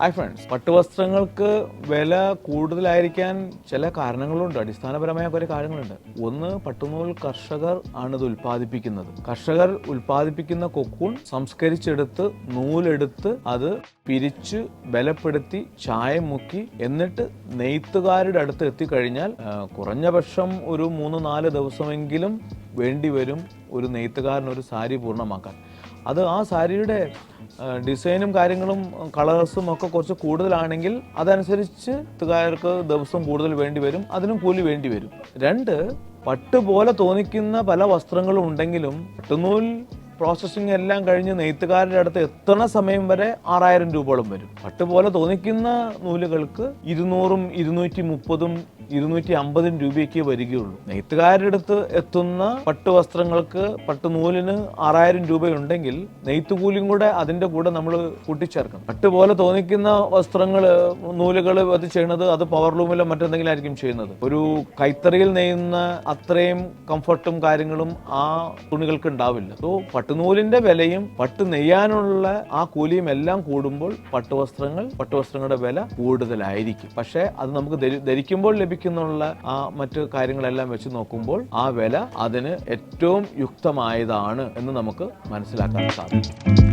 Hi friends പട്ടുവസ്ത്രങ്ങൾക്ക് വില കൂടുതലായിരിക്കാൻ ചില കാരണങ്ങളുണ്ട്. അടിസ്ഥാനപരമായ കുറേ കാര്യങ്ങളുണ്ട്. ഒന്ന് പട്ടുനൂൽ കർഷകർ ആണ് ഇത് ഉൽപ്പാദിപ്പിക്കുന്നത്. കർഷകർ ഉൽപ്പാദിപ്പിക്കുന്ന കൊക്കൂൺ സംസ്കരിച്ചെടുത്ത് നൂലെടുത്ത് അത് പിരിച്ച് ബലപ്പെടുത്തി ചായം മുക്കി എന്നിട്ട് നെയ്ത്തുകാരുടെ അടുത്ത് എത്തിക്കഴിഞ്ഞാൽ കുറഞ്ഞ പക്ഷം ഒരു മൂന്ന് നാല് ദിവസമെങ്കിലും വേണ്ടിവരും ഒരു നെയ്ത്തുകാരൻ ഒരു സാരി പൂർണമാക്കാൻ. അത് ആ സാരിയുടെ ഡിസൈനും കാര്യങ്ങളും കളേഴ്സും ഒക്കെ കുറച്ച് കൂടുതലാണെങ്കിൽ അതനുസരിച്ച് തുകാർക്ക് ദിവസം കൂടുതൽ വേണ്ടി വരും അതിനും കൂലി വേണ്ടി വരും രണ്ട് പട്ടുപോലെ തോന്നിക്കുന്ന പല വസ്ത്രങ്ങളും ഉണ്ടെങ്കിലും പട്ടുനൂൽ പ്രോസസ്സിങ് എല്ലാം കഴിഞ്ഞ് നെയ്ത്തുകാരുടെ അടുത്ത് എത്തണ സമയം വരെ ആറായിരം രൂപയോളം വരും. പട്ടുപോലെ തോന്നിക്കുന്ന നൂലുകൾക്ക് ഇരുന്നൂറും ഇരുന്നൂറ്റി മുപ്പതും ഇരുന്നൂറ്റി അമ്പതിന് രൂപയ്ക്ക് വരികയുള്ളൂ. നെയ്ത്തുകാരുടെ അടുത്ത് എത്തുന്ന പട്ട് വസ്ത്രങ്ങൾക്ക് പട്ട് നൂലിന് ആറായിരം രൂപയുണ്ടെങ്കിൽ നെയ്ത്തുകൂലിയും കൂടെ അതിന്റെ കൂടെ നമ്മൾ കൂട്ടിച്ചേർക്കണം. പട്ട് പോലെ തോന്നിക്കുന്ന വസ്ത്രങ്ങൾ നൂലുകൾ അത് ചെയ്യണത് അത് പവർ ലൂമിലോ മറ്റെന്തെങ്കിലും ആയിരിക്കും ചെയ്യുന്നത്. ഒരു കൈത്തറിയിൽ നെയ്യുന്ന അത്രയും കംഫർട്ടും കാര്യങ്ങളും ആ തുണികൾക്ക് ഉണ്ടാവില്ല. സോ പട്ടുനൂലിന്റെ വിലയും പട്ട് നെയ്യാനുള്ള ആ കൂലിയും എല്ലാം കൂടുമ്പോൾ പട്ടുവസ്ത്രങ്ങൾ പട്ടുവസ്ത്രങ്ങളുടെ വില കൂടുതലായിരിക്കും. പക്ഷേ അത് നമുക്ക് ധരിക്കുമ്പോൾ ധരിക്കുമ്പോൾ ലഭിക്കുന്നുള്ള ആ മറ്റു കാര്യങ്ങളെല്ലാം വെച്ച് നോക്കുമ്പോൾ ആ വില അതിന് ഏറ്റവും യുക്തമായതാണ് എന്ന് നമുക്ക് മനസ്സിലാക്കാൻ സാധിക്കും.